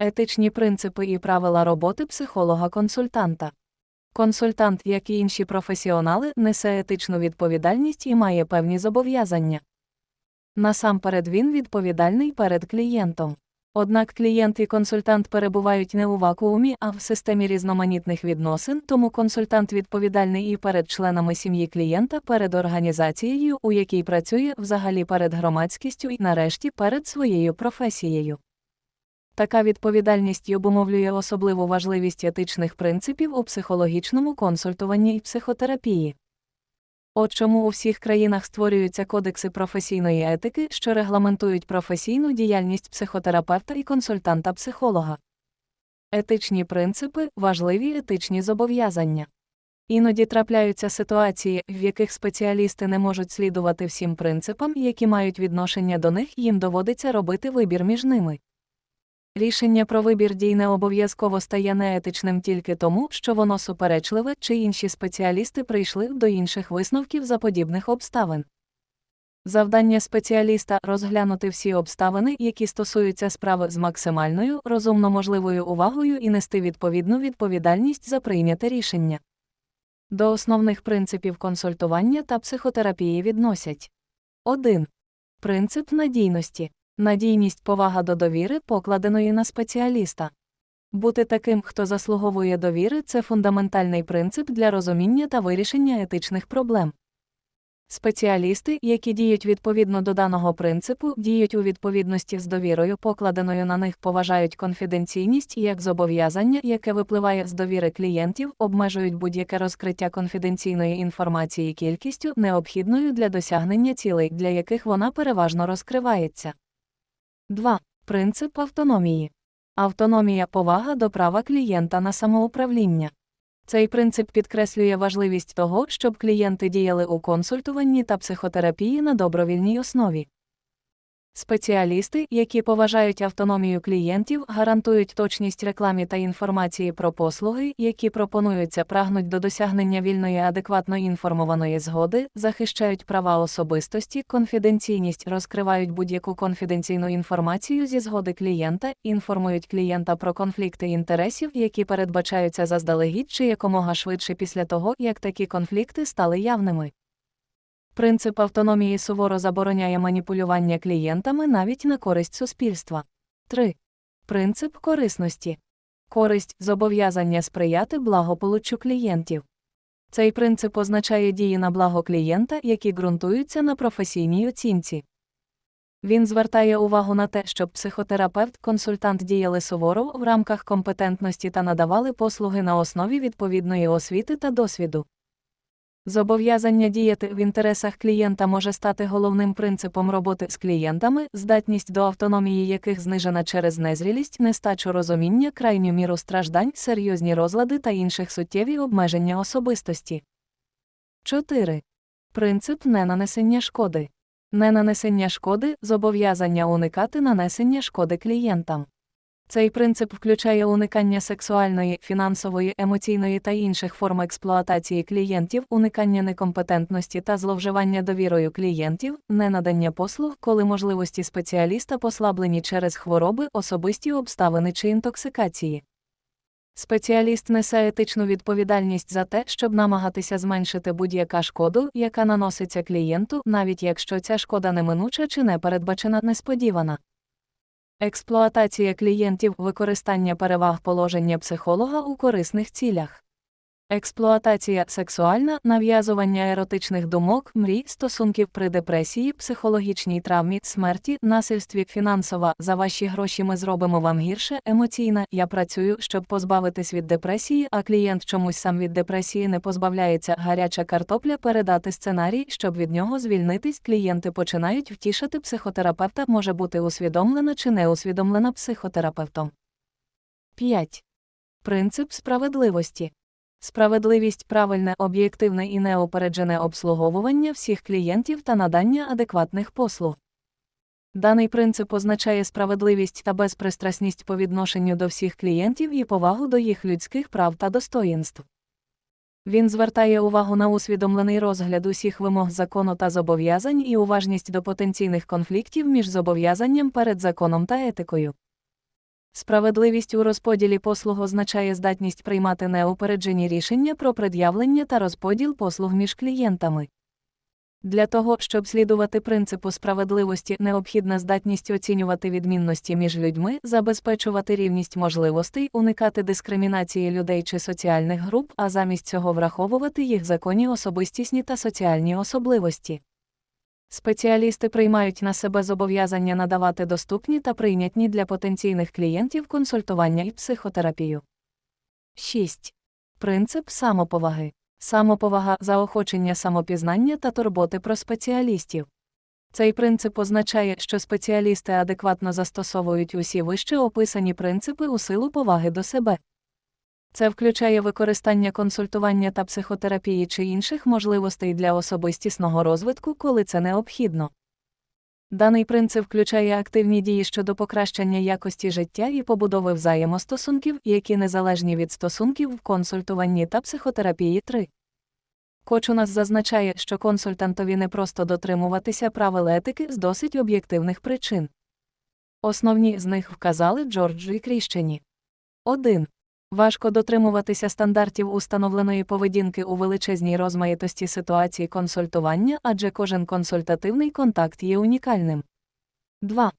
Етичні принципи і правила роботи психолога-консультанта. Консультант, як і інші професіонали, несе етичну відповідальність і має певні зобов'язання. Насамперед він відповідальний перед клієнтом. Однак клієнт і консультант перебувають не у вакуумі, а в системі різноманітних відносин, тому консультант відповідальний і перед членами сім'ї клієнта, перед організацією, у якій працює, взагалі перед громадськістю і, нарешті, перед своєю професією. Така відповідальність й обумовлює особливу важливість етичних принципів у психологічному консультуванні і психотерапії. От чому у всіх країнах створюються кодекси професійної етики, що регламентують професійну діяльність психотерапевта і консультанта-психолога. Етичні принципи важливі етичні зобов'язання. Іноді трапляються ситуації, в яких спеціалісти не можуть слідувати всім принципам, які мають відношення до них, їм доводиться робити вибір між ними. Рішення про вибір дій не обов'язково стає неетичним тільки тому, що воно суперечливе, чи інші спеціалісти прийшли до інших висновків за подібних обставин. Завдання спеціаліста розглянути всі обставини, які стосуються справи з максимальною, розумно можливою увагою і нести відповідну відповідальність за прийняте рішення. До основних принципів консультування та психотерапії відносять 1. Принцип надійності. Надійність повага до довіри, покладеної на спеціаліста. Бути таким, хто заслуговує довіри, це фундаментальний принцип для розуміння та вирішення етичних проблем. Спеціалісти, які діють відповідно до даного принципу, діють у відповідності з довірою, покладеною на них, поважають конфіденційність як зобов'язання, яке випливає з довіри клієнтів, обмежують будь-яке розкриття конфіденційної інформації кількістю, необхідною для досягнення цілей, для яких вона переважно розкривається. 2. Принцип автономії. Автономія повага до права клієнта на самоуправління. Цей принцип підкреслює важливість того, щоб клієнти діяли у консультуванні та психотерапії на добровільній основі. Спеціалісти, які поважають автономію клієнтів, гарантують точність рекламі та інформації про послуги, які пропонуються, прагнуть до досягнення вільної адекватно інформованої згоди, захищають права особистості, конфіденційність, розкривають будь-яку конфіденційну інформацію зі згоди клієнта, інформують клієнта про конфлікти інтересів, які передбачаються заздалегідь чи якомога швидше після того, як такі конфлікти стали явними. Принцип автономії суворо забороняє маніпулювання клієнтами навіть на користь суспільства. 3. Принцип корисності. Користь зобов'язання сприяти благополуччю клієнтів. Цей принцип означає дії на благо клієнта, які ґрунтуються на професійній оцінці. Він звертає увагу на те, щоб психотерапевт, консультант діяли суворо в рамках компетентності та надавали послуги на основі відповідної освіти та досвіду. Зобов'язання діяти в інтересах клієнта може стати головним принципом роботи з клієнтами, здатність до автономії яких знижена через незрілість, нестачу розуміння, крайню міру страждань, серйозні розлади та інших суттєві обмеження особистості. 4. Принцип ненанесення шкоди. Ненанесення шкоди зобов'язання уникати нанесення шкоди клієнтам. Цей принцип включає уникання сексуальної, фінансової, емоційної та інших форм експлуатації клієнтів, уникання некомпетентності та зловживання довірою клієнтів, ненадання послуг, коли можливості спеціаліста послаблені через хвороби, особисті обставини чи інтоксикації. Спеціаліст несе етичну відповідальність за те, щоб намагатися зменшити будь-яка шкоду, яка наноситься клієнту, навіть якщо ця шкода неминуча чи непередбачена несподівана. Експлуатація клієнтів використання переваг положення психолога у корисних цілях. Експлуатація сексуальна, нав'язування еротичних думок, мрій, стосунків при депресії, психологічній травмі, смерті, насильстві, фінансова, за ваші гроші ми зробимо вам гірше, емоційна. Я працюю, щоб позбавитись від депресії, а клієнт чомусь сам від депресії не позбавляється. Гаряча картопля передати сценарій, щоб від нього звільнитись. Клієнти починають втішати психотерапевта, може бути усвідомлена чи не усвідомлена психотерапевтом. 5. Принцип справедливості. Справедливість правильне, об'єктивне і неупереджене обслуговування всіх клієнтів та надання адекватних послуг. Даний принцип означає справедливість та безпристрасність по відношенню до всіх клієнтів і повагу до їх людських прав та достоїнств. Він звертає увагу на усвідомлений розгляд усіх вимог закону та зобов'язань і уважність до потенційних конфліктів між зобов'язанням перед законом та етикою. Справедливість у розподілі послуг означає здатність приймати неупереджені рішення про пред'явлення та розподіл послуг між клієнтами. Для того, щоб слідувати принципу справедливості, необхідна здатність оцінювати відмінності між людьми, забезпечувати рівність можливостей, уникати дискримінації людей чи соціальних груп, а замість цього враховувати їх законні особистісні та соціальні особливості. Спеціалісти приймають на себе зобов'язання надавати доступні та прийнятні для потенційних клієнтів консультування і психотерапію. 6. Принцип самоповаги. Самоповага заохочення самопізнання та турботи про спеціалістів. Цей принцип означає, що спеціалісти адекватно застосовують усі вище описані принципи у силу поваги до себе. Це включає використання консультування та психотерапії чи інших можливостей для особистісного розвитку, коли це необхідно. Даний принцип включає активні дії щодо покращення якості життя і побудови взаємостосунків, які незалежні від стосунків в консультуванні та психотерапії 3. Коч у нас зазначає, що консультантові не просто дотримуватися правил етики з досить об'єктивних причин. Основні з них вказали Джорджу і Кріщені. 1. Важко дотримуватися стандартів установленої поведінки у величезній розмаїтості ситуацій консультування, адже кожен консультативний контакт є унікальним. 2.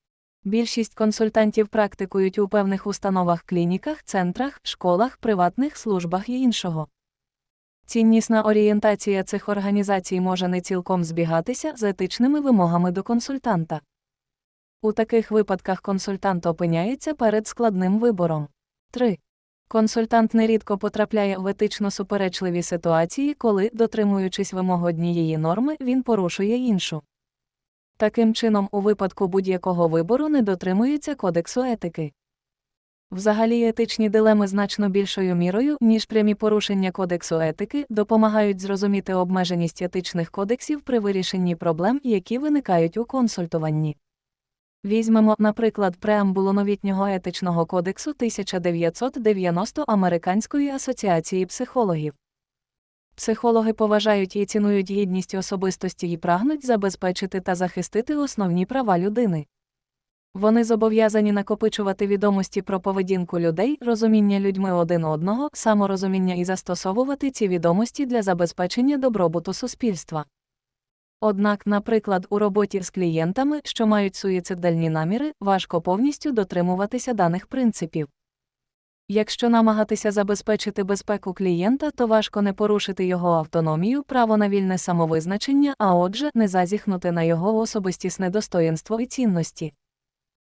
Більшість консультантів практикують у певних установах, клініках, центрах, школах, приватних службах і іншого. Ціннісна орієнтація цих організацій може не цілком збігатися з етичними вимогами до консультанта. У таких випадках консультант опиняється перед складним вибором. 3. Консультант нерідко потрапляє в етично суперечливі ситуації, коли, дотримуючись вимог однієї норми, він порушує іншу. Таким чином, у випадку будь-якого вибору не дотримується кодексу етики. Взагалі етичні дилеми значно більшою мірою, ніж прямі порушення кодексу етики, допомагають зрозуміти обмеженість етичних кодексів при вирішенні проблем, які виникають у консультуванні. Візьмемо, наприклад, преамбулу новітнього етичного кодексу 1990 Американської асоціації психологів. Психологи поважають і цінують гідність особистості і прагнуть забезпечити та захистити основні права людини. Вони зобов'язані накопичувати відомості про поведінку людей, розуміння людьми один одного, саморозуміння і застосовувати ці відомості для забезпечення добробуту суспільства. Однак, наприклад, у роботі з клієнтами, що мають суїцидальні наміри, важко повністю дотримуватися даних принципів. Якщо намагатися забезпечити безпеку клієнта, то важко не порушити його автономію, право на вільне самовизначення, а отже, не зазіхнути на його особистісне достоїнство і цінності.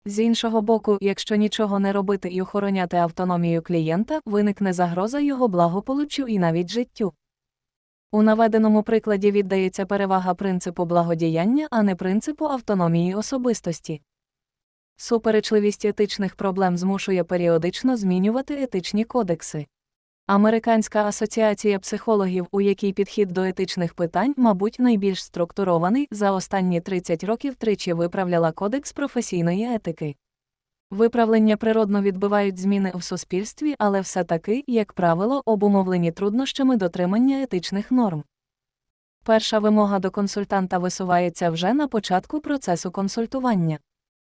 З іншого боку, якщо нічого не робити і охороняти автономію клієнта, виникне загроза його благополуччю і навіть життю. У наведеному прикладі віддається перевага принципу благодіяння, а не принципу автономії особистості. Суперечливість етичних проблем змушує періодично змінювати етичні кодекси. Американська асоціація психологів, у якій підхід до етичних питань, мабуть, найбільш структурований, за останні 30 років тричі виправляла Кодекс професійної етики. Виправлення природно відбивають зміни в суспільстві, але все таки, як правило, обумовлені труднощами дотримання етичних норм. Перша вимога до консультанта висувається вже на початку процесу консультування.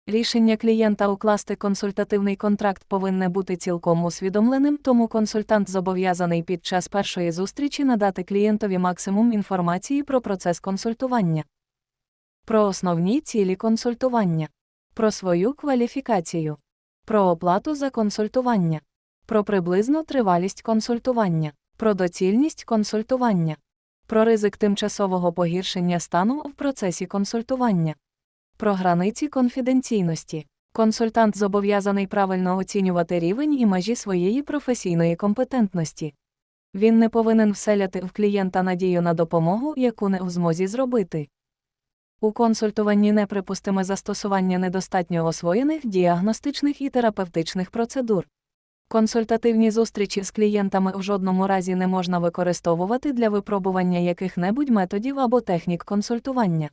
Рішення клієнта укласти консультативний контракт повинне бути цілком усвідомленим, тому консультант зобов'язаний під час першої зустрічі надати клієнтові максимум інформації про процес консультування, про основні цілі консультування, про свою кваліфікацію, про оплату за консультування, про приблизну тривалість консультування, про доцільність консультування, про ризик тимчасового погіршення стану в процесі консультування. Про границі конфіденційності. Консультант зобов'язаний правильно оцінювати рівень і межі своєї професійної компетентності. Він не повинен вселяти в клієнта надію на допомогу, яку не в змозі зробити. У консультуванні неприпустиме застосування недостатньо освоєних діагностичних і терапевтичних процедур. Консультативні зустрічі з клієнтами в жодному разі не можна використовувати для випробування яких-небудь методів або технік консультування.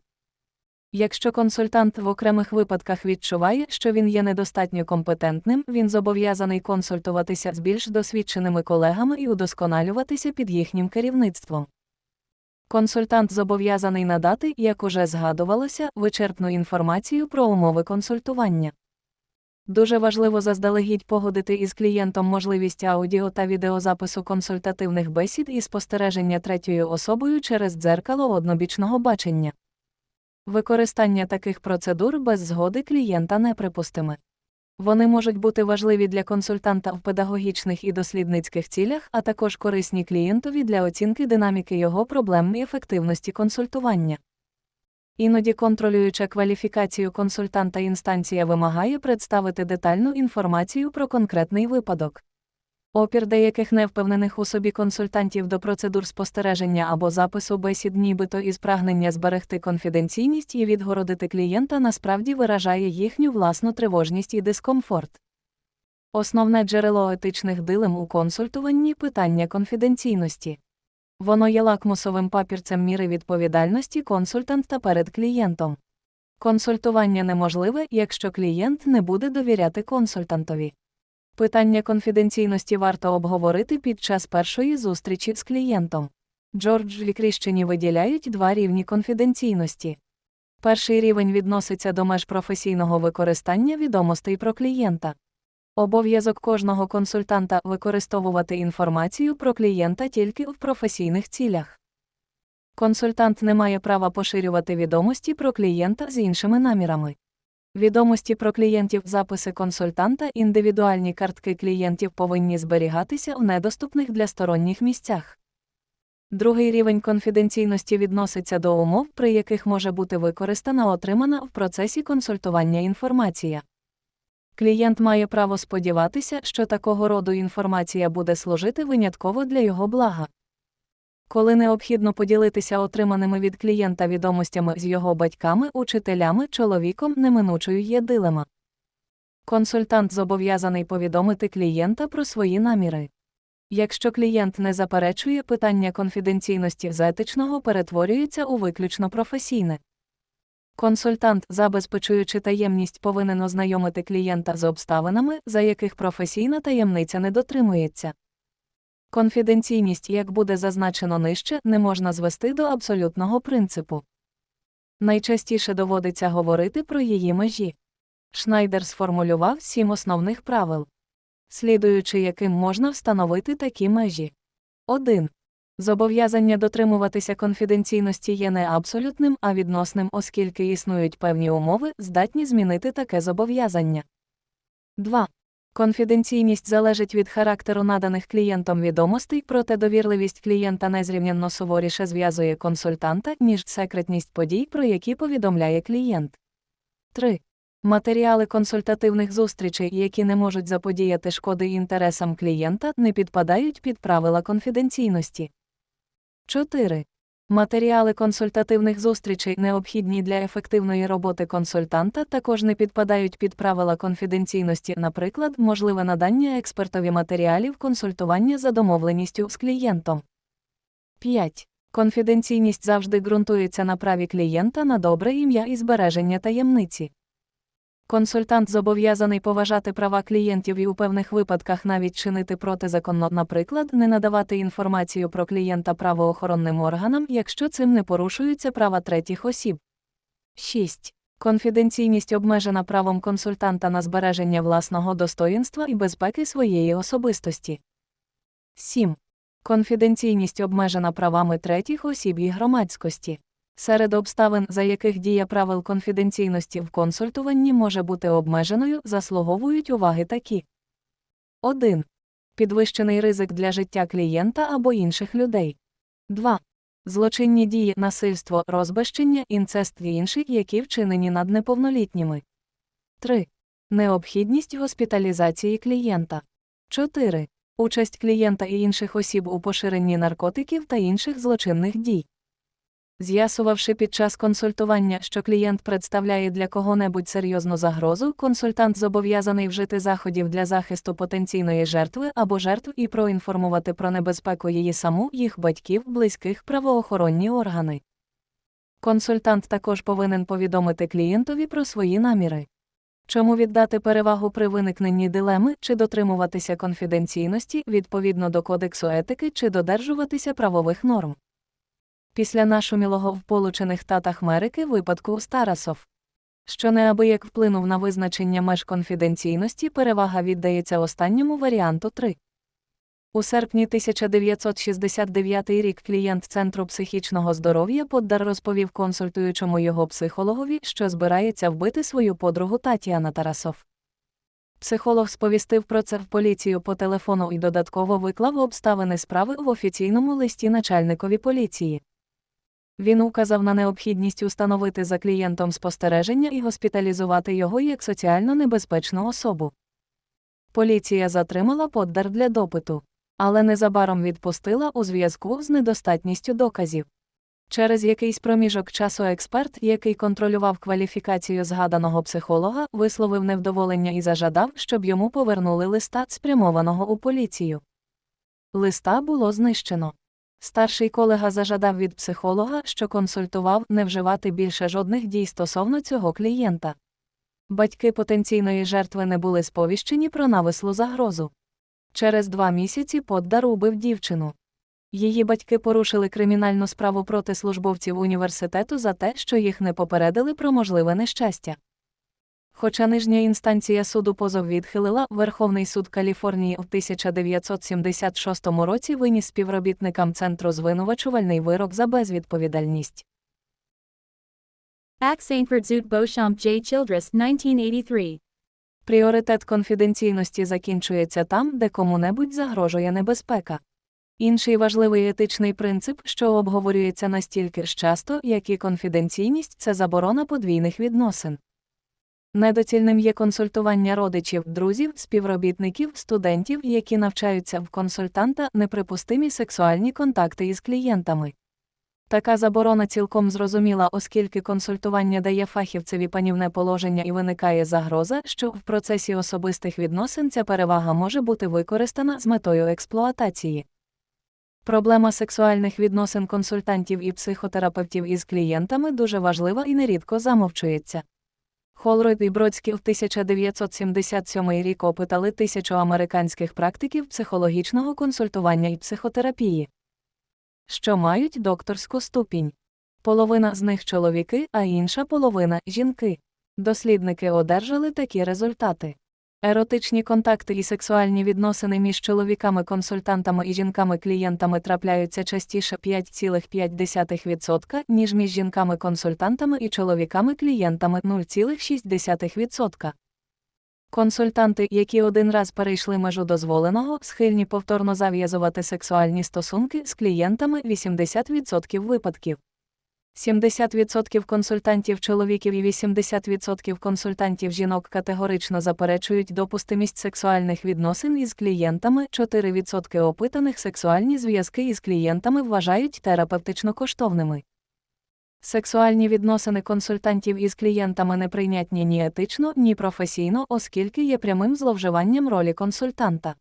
Якщо консультант в окремих випадках відчуває, що він є недостатньо компетентним, він зобов'язаний консультуватися з більш досвідченими колегами і удосконалюватися під їхнім керівництвом. Консультант зобов'язаний надати, як уже згадувалося, вичерпну інформацію про умови консультування. Дуже важливо заздалегідь погодити із клієнтом можливість аудіо та відеозапису консультативних бесід і спостереження третьою особою через дзеркало однобічного бачення. Використання таких процедур без згоди клієнта неприпустиме. Вони можуть бути важливі для консультанта в педагогічних і дослідницьких цілях, а також корисні клієнтові для оцінки динаміки його проблем і ефективності консультування. Іноді контролююча кваліфікацію консультанта інстанція вимагає представити детальну інформацію про конкретний випадок. Опір деяких невпевнених у собі консультантів до процедур спостереження або запису бесід, нібито із прагнення зберегти конфіденційність і відгородити клієнта насправді виражає їхню власну тривожність і дискомфорт. Основне джерело етичних дилем у консультуванні питання конфіденційності. Воно є лакмусовим папірцем міри відповідальності консультанта перед клієнтом. Консультування неможливе, якщо клієнт не буде довіряти консультантові. Питання конфіденційності варто обговорити під час першої зустрічі з клієнтом. Джордж і виділяють два рівні конфіденційності. Перший рівень відноситься до меж професійного використання відомостей про клієнта. Обов'язок кожного консультанта використовувати інформацію про клієнта тільки в професійних цілях. Консультант не має права поширювати відомості про клієнта з іншими намірами. Відомості про клієнтів, записи консультанта, індивідуальні картки клієнтів повинні зберігатися в недоступних для сторонніх місцях. Другий рівень конфіденційності відноситься до умов, при яких може бути використана отримана в процесі консультування інформація. Клієнт має право сподіватися, що такого роду інформація буде служити винятково для його блага. Коли необхідно поділитися отриманими від клієнта відомостями з його батьками, учителями, чоловіком, неминучою є дилема. Консультант зобов'язаний повідомити клієнта про свої наміри. Якщо клієнт не заперечує, питання конфіденційності з етичного перетворюється у виключно професійне. Консультант, забезпечуючи таємність, повинен ознайомити клієнта з обставинами, за яких професійна таємниця не дотримується. Конфіденційність, як буде зазначено нижче, не можна звести до абсолютного принципу. Найчастіше доводиться говорити про її межі. Шнайдер сформулював сім основних правил, слідуючи яким можна встановити такі межі. 1. Зобов'язання дотримуватися конфіденційності є не абсолютним, а відносним, оскільки існують певні умови, здатні змінити таке зобов'язання. 2. Конфіденційність залежить від характеру наданих клієнтом відомостей, проте довірливість клієнта незрівнянно суворіше зв'язує консультанта, ніж секретність подій, про які повідомляє клієнт. 3. Матеріали консультативних зустрічей, які не можуть заподіяти шкоди інтересам клієнта, не підпадають під правила конфіденційності. 4. Матеріали консультативних зустрічей, необхідні для ефективної роботи консультанта, також не підпадають під правила конфіденційності, наприклад, можливе надання експертові матеріалів консультування за домовленістю з клієнтом. 5. Конфіденційність завжди ґрунтується на праві клієнта на добре ім'я і збереження таємниці. Консультант зобов'язаний поважати права клієнтів і у певних випадках навіть чинити протизаконно, наприклад, не надавати інформацію про клієнта правоохоронним органам, якщо цим не порушуються права третіх осіб. 6. Конфіденційність обмежена правом консультанта на збереження власного достоїнства і безпеки своєї особистості. 7. Конфіденційність обмежена правами третіх осіб і громадськості. Серед обставин, за яких дія правил конфіденційності в консультуванні може бути обмеженою, заслуговують уваги такі. 1. Підвищений ризик для життя клієнта або інших людей. 2. Злочинні дії, насильство, розбещення, інцест і інші, які вчинені над неповнолітніми. 3. Необхідність госпіталізації клієнта. 4. Участь клієнта і інших осіб у поширенні наркотиків та інших злочинних дій. З'ясувавши під час консультування, що клієнт представляє для кого-небудь серйозну загрозу, консультант зобов'язаний вжити заходів для захисту потенційної жертви або жертв і проінформувати про небезпеку її саму, їх батьків, близьких правоохоронні органи. Консультант також повинен повідомити клієнтові про свої наміри. Чому віддати перевагу при виникненні дилеми, чи дотримуватися конфіденційності відповідно до кодексу етики, чи додержуватися правових норм після нашумілого в Получених Татах Америки випадку Старасов. що неабияк вплинув на визначення меж конфіденційності, перевага віддається останньому варіанту 3. У серпні 1969 рік клієнт Центру психічного здоров'я Поддар розповів консультуючому його психологові, що збирається вбити свою подругу Татіана Тарасов. Психолог сповістив про це в поліцію по телефону і додатково виклав обставини справи в офіційному листі начальникові поліції. Він указав на необхідність установити за клієнтом спостереження і госпіталізувати його як соціально небезпечну особу. Поліція затримала Поддар для допиту, але незабаром відпустила у зв'язку з недостатністю доказів. Через якийсь проміжок часу експерт, який контролював кваліфікацію згаданого психолога, висловив невдоволення і зажадав, щоб йому повернули листа, спрямованого у поліцію. Листа було знищено. Старший колега зажадав від психолога, що консультував, не вживати більше жодних дій стосовно цього клієнта. Батьки потенційної жертви не були сповіщені про навислу загрозу. Через два місяці Поддар убив дівчину. Її батьки порушили кримінальну справу проти службовців університету за те, що їх не попередили про можливе нещастя. Хоча нижня інстанція суду позов відхилила, Верховний суд Каліфорнії в 1976 році виніс співробітникам центру звинувачувальний вирок за безвідповідальність. Ac Saintford Zoot Beauchamp J. Childress, 1983. Пріоритет конфіденційності закінчується там, де кому-небудь загрожує небезпека. Інший важливий етичний принцип, що обговорюється настільки ж часто, як і конфіденційність, це заборона подвійних відносин. Недоцільним є консультування родичів, друзів, співробітників, студентів, які навчаються в консультанта, неприпустимі сексуальні контакти із клієнтами. Така заборона цілком зрозуміла, оскільки консультування дає фахівцеві панівне положення і виникає загроза, що в процесі особистих відносин ця перевага може бути використана з метою експлуатації. Проблема сексуальних відносин консультантів і психотерапевтів із клієнтами дуже важлива і нерідко замовчується. Холройд і Бродський в 1977 рік опитали тисячу американських практиків психологічного консультування і психотерапії, що мають докторську ступінь. Половина з них чоловіки, а інша половина жінки. Дослідники одержали такі результати. Еротичні контакти і сексуальні відносини між чоловіками-консультантами і жінками-клієнтами трапляються частіше 5,5%, ніж між жінками-консультантами і чоловіками-клієнтами 0,6%. Консультанти, які один раз перейшли межу дозволеного, схильні повторно зав'язувати сексуальні стосунки з клієнтами 80% випадків. 70% консультантів чоловіків і 80% консультантів жінок категорично заперечують допустимість сексуальних відносин із клієнтами, 4% опитаних сексуальні зв'язки із клієнтами вважають терапевтично коштовними. Сексуальні відносини консультантів із клієнтами не прийнятні ні етично, ні професійно, оскільки є прямим зловживанням ролі консультанта.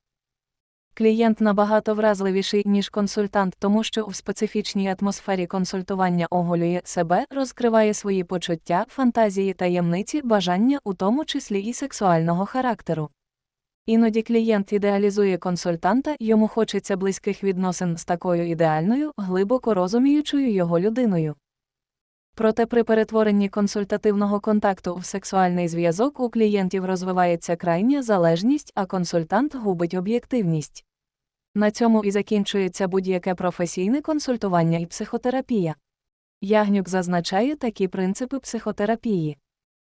Клієнт набагато вразливіший, ніж консультант, тому що в специфічній атмосфері консультування оголює себе, розкриває свої почуття, фантазії, таємниці, бажання, у тому числі і сексуального характеру. Іноді клієнт ідеалізує консультанта, йому хочеться близьких відносин з такою ідеальною, глибоко розуміючою його людиною. Проте при перетворенні консультативного контакту в сексуальний зв'язок у клієнтів розвивається крайня залежність, а консультант губить об'єктивність. На цьому і закінчується будь-яке професійне консультування і психотерапія. Ягнюк зазначає такі принципи психотерапії.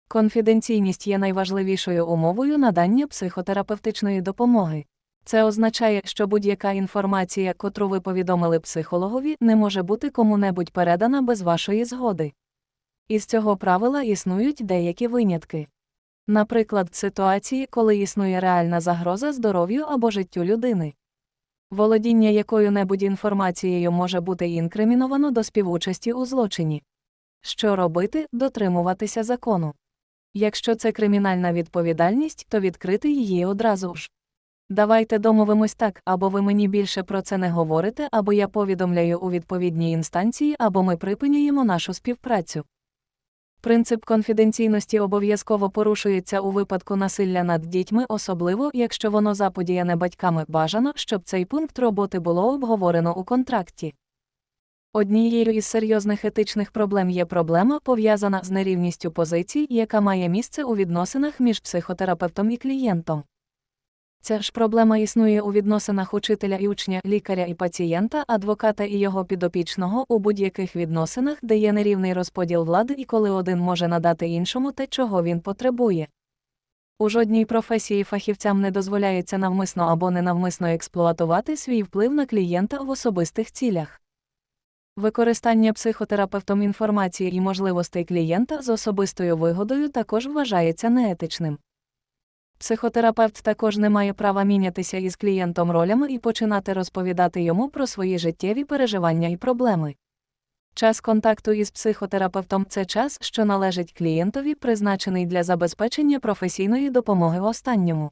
Конфіденційність є найважливішою умовою надання психотерапевтичної допомоги. Це означає, що будь-яка інформація, котру ви повідомили психологові, не може бути кому-небудь передана без вашої згоди. Із цього правила існують деякі винятки. Наприклад, ситуації, коли існує реальна загроза здоров'ю або життю людини. Володіння якою-небудь інформацією може бути інкриміновано до співучасті у злочині. Що робити дотримуватися закону. Якщо це кримінальна відповідальність, то відкрити її одразу ж. Давайте домовимось так, або ви мені більше про це не говорите, або я повідомляю у відповідній інстанції, або ми припиняємо нашу співпрацю. Принцип конфіденційності обов'язково порушується у випадку насилля над дітьми, особливо якщо воно заподіяне батьками бажано, щоб цей пункт роботи було обговорено у контракті. Однією із серйозних етичних проблем є проблема, пов'язана з нерівністю позицій, яка має місце у відносинах між психотерапевтом і клієнтом. Ця ж проблема існує у відносинах учителя і учня, лікаря і пацієнта, адвоката і його підопічного у будь-яких відносинах, де є нерівний розподіл влади і коли один може надати іншому те, чого він потребує. У жодній професії фахівцям не дозволяється навмисно або ненавмисно експлуатувати свій вплив на клієнта в особистих цілях. Використання психотерапевтом інформації і можливостей клієнта з особистою вигодою також вважається неетичним. Психотерапевт також не має права мінятися із клієнтом ролями і починати розповідати йому про свої життєві переживання і проблеми. Час контакту із психотерапевтом це час, що належить клієнтові, призначений для забезпечення професійної допомоги останньому.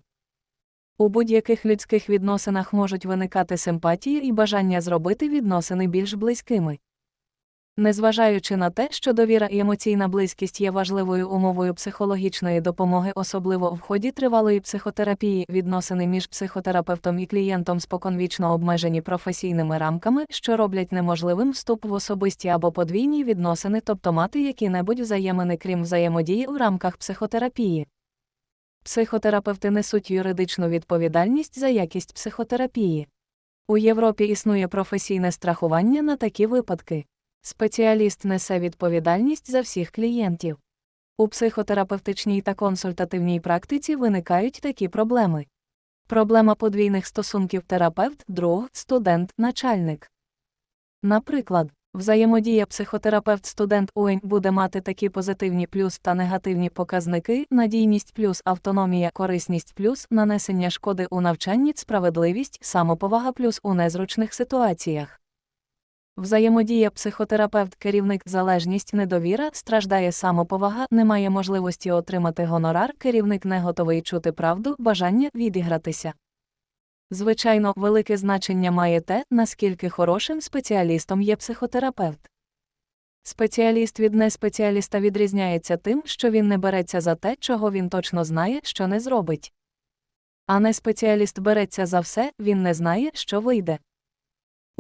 У будь-яких людських відносинах можуть виникати симпатії і бажання зробити відносини більш близькими. Незважаючи на те, що довіра і емоційна близькість є важливою умовою психологічної допомоги, особливо в ході тривалої психотерапії, відносини між психотерапевтом і клієнтом споконвічно обмежені професійними рамками, що роблять неможливим вступ в особисті або подвійні відносини, тобто мати які-небудь взаємини, крім взаємодії у рамках психотерапії. Психотерапевти несуть юридичну відповідальність за якість психотерапії. У Європі існує професійне страхування на такі випадки. Спеціаліст несе відповідальність за всіх клієнтів. У психотерапевтичній та консультативній практиці виникають такі проблеми. Проблема подвійних стосунків терапевт, друг, студент, начальник. Наприклад, взаємодія психотерапевт-студент УН буде мати такі позитивні плюс та негативні показники, надійність плюс автономія, корисність плюс нанесення шкоди у навчанні, справедливість, самоповага плюс у незручних ситуаціях. Взаємодія психотерапевт-керівник залежність недовіра, страждає самоповага, немає можливості отримати гонорар, керівник не готовий чути правду, бажання відігратися. Звичайно, велике значення має те, наскільки хорошим спеціалістом є психотерапевт. Спеціаліст від неспеціаліста відрізняється тим, що він не береться за те, чого він точно знає, що не зробить. А не спеціаліст береться за все, він не знає, що вийде.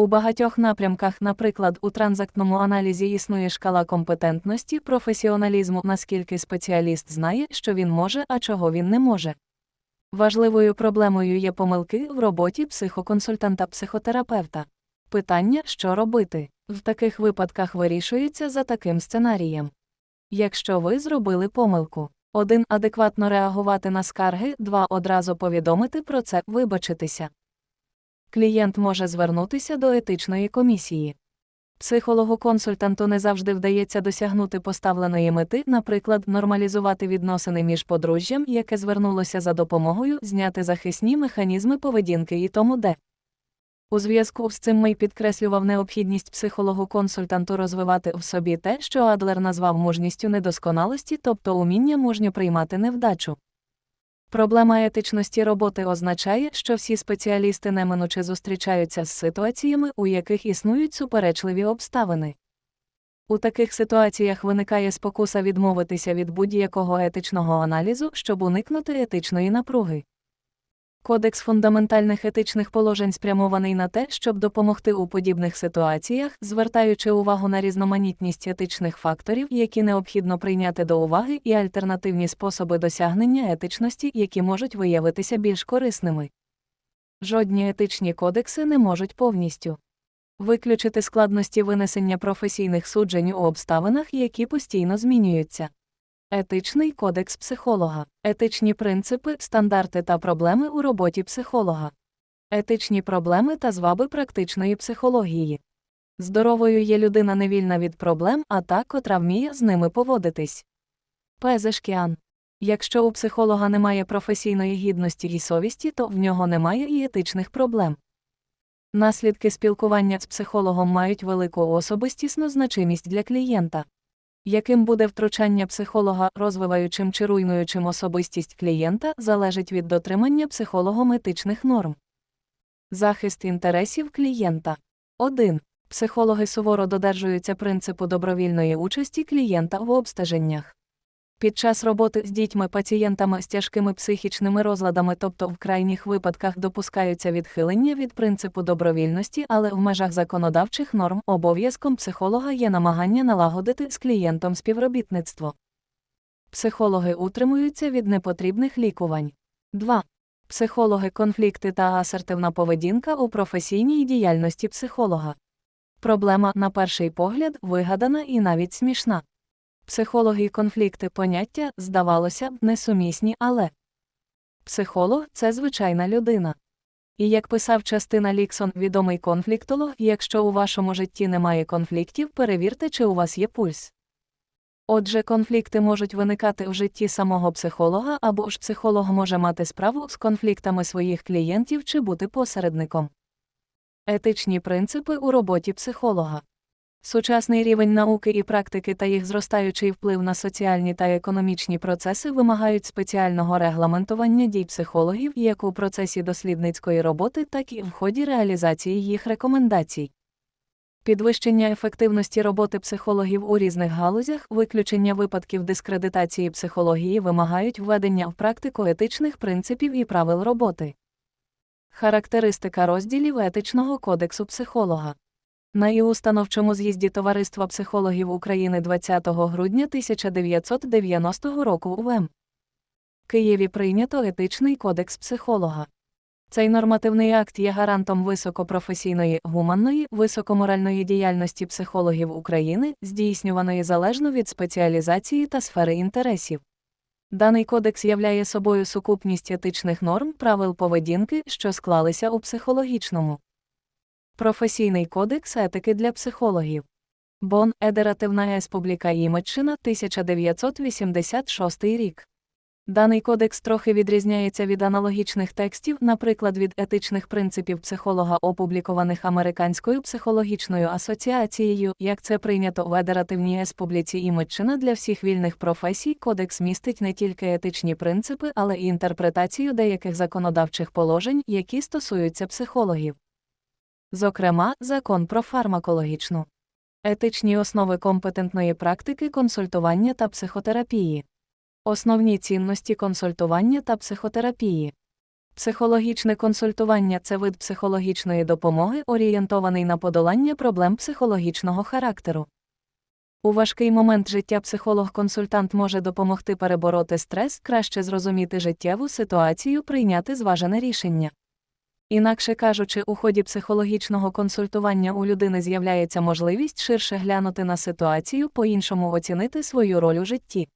У багатьох напрямках, наприклад, у транзактному аналізі існує шкала компетентності, професіоналізму, наскільки спеціаліст знає, що він може, а чого він не може. Важливою проблемою є помилки в роботі психоконсультанта-психотерапевта. Питання, що робити, в таких випадках вирішується за таким сценарієм. Якщо ви зробили помилку, 1. Адекватно реагувати на скарги, 2. Одразу повідомити про це, вибачитися. Клієнт може звернутися до етичної комісії. Психологу-консультанту не завжди вдається досягнути поставленої мети, наприклад, нормалізувати відносини між подружжям, яке звернулося за допомогою, зняти захисні механізми поведінки і тому де. У зв'язку з цим Мей підкреслював необхідність психологу-консультанту розвивати в собі те, що Адлер назвав мужністю недосконалості, тобто уміння мужньо приймати невдачу. Проблема етичності роботи означає, що всі спеціалісти неминуче зустрічаються з ситуаціями, у яких існують суперечливі обставини. У таких ситуаціях виникає спокуса відмовитися від будь-якого етичного аналізу, щоб уникнути етичної напруги. Кодекс фундаментальних етичних положень спрямований на те, щоб допомогти у подібних ситуаціях, звертаючи увагу на різноманітність етичних факторів, які необхідно прийняти до уваги, і альтернативні способи досягнення етичності, які можуть виявитися більш корисними. Жодні етичні кодекси не можуть повністю виключити складності винесення професійних суджень у обставинах, які постійно змінюються. Етичний кодекс психолога, етичні принципи, стандарти та проблеми у роботі психолога, етичні проблеми та зваби практичної психології. Здоровою є людина невільна від проблем, а та, котра вміє з ними поводитись. Пезешкіан. Якщо у психолога немає професійної гідності і совісті, то в нього немає і етичних проблем. Наслідки спілкування з психологом мають велику особистісну значимість для клієнта яким буде втручання психолога, розвиваючим чи руйнуючим особистість клієнта, залежить від дотримання психологом етичних норм. Захист інтересів клієнта 1. Психологи суворо додержуються принципу добровільної участі клієнта в обстеженнях. Під час роботи з дітьми-пацієнтами з тяжкими психічними розладами, тобто в крайніх випадках допускаються відхилення від принципу добровільності, але в межах законодавчих норм обов'язком психолога є намагання налагодити з клієнтом співробітництво. Психологи утримуються від непотрібних лікувань. 2. Психологи конфлікти та асертивна поведінка у професійній діяльності психолога. Проблема, на перший погляд, вигадана і навіть смішна. Психологи і конфлікти поняття, здавалося б, несумісні, але психолог це звичайна людина. І як писав частина Ліксон, відомий конфліктолог, якщо у вашому житті немає конфліктів, перевірте, чи у вас є пульс. Отже, конфлікти можуть виникати в житті самого психолога або ж психолог може мати справу з конфліктами своїх клієнтів чи бути посередником. Етичні принципи у роботі психолога. Сучасний рівень науки і практики та їх зростаючий вплив на соціальні та економічні процеси вимагають спеціального регламентування дій психологів як у процесі дослідницької роботи, так і в ході реалізації їх рекомендацій. Підвищення ефективності роботи психологів у різних галузях, виключення випадків дискредитації психології вимагають введення в практику етичних принципів і правил роботи. Характеристика розділів етичного кодексу психолога. На іустановчому з'їзді Товариства психологів України 20 грудня 1990 року у ВМ. Києві прийнято етичний кодекс психолога. Цей нормативний акт є гарантом високопрофесійної, гуманної, високоморальної діяльності психологів України, здійснюваної залежно від спеціалізації та сфери інтересів. Даний кодекс являє собою сукупність етичних норм правил поведінки, що склалися у психологічному. Професійний кодекс етики для психологів. Бон, Едеративна Еспубліка Імеччина, 1986 рік. Даний кодекс трохи відрізняється від аналогічних текстів, наприклад, від етичних принципів психолога, опублікованих Американською психологічною асоціацією, як це прийнято в Едеративній Еспубліці Імеччина для всіх вільних професій. Кодекс містить не тільки етичні принципи, але й інтерпретацію деяких законодавчих положень, які стосуються психологів. Зокрема, закон про фармакологічну етичні основи компетентної практики консультування та психотерапії. Основні цінності консультування та психотерапії. Психологічне консультування це вид психологічної допомоги, орієнтований на подолання проблем психологічного характеру. У важкий момент життя психолог-консультант може допомогти перебороти стрес, краще зрозуміти життєву ситуацію, прийняти зважене рішення. Інакше кажучи, у ході психологічного консультування у людини з'являється можливість ширше глянути на ситуацію, по-іншому оцінити свою роль у житті.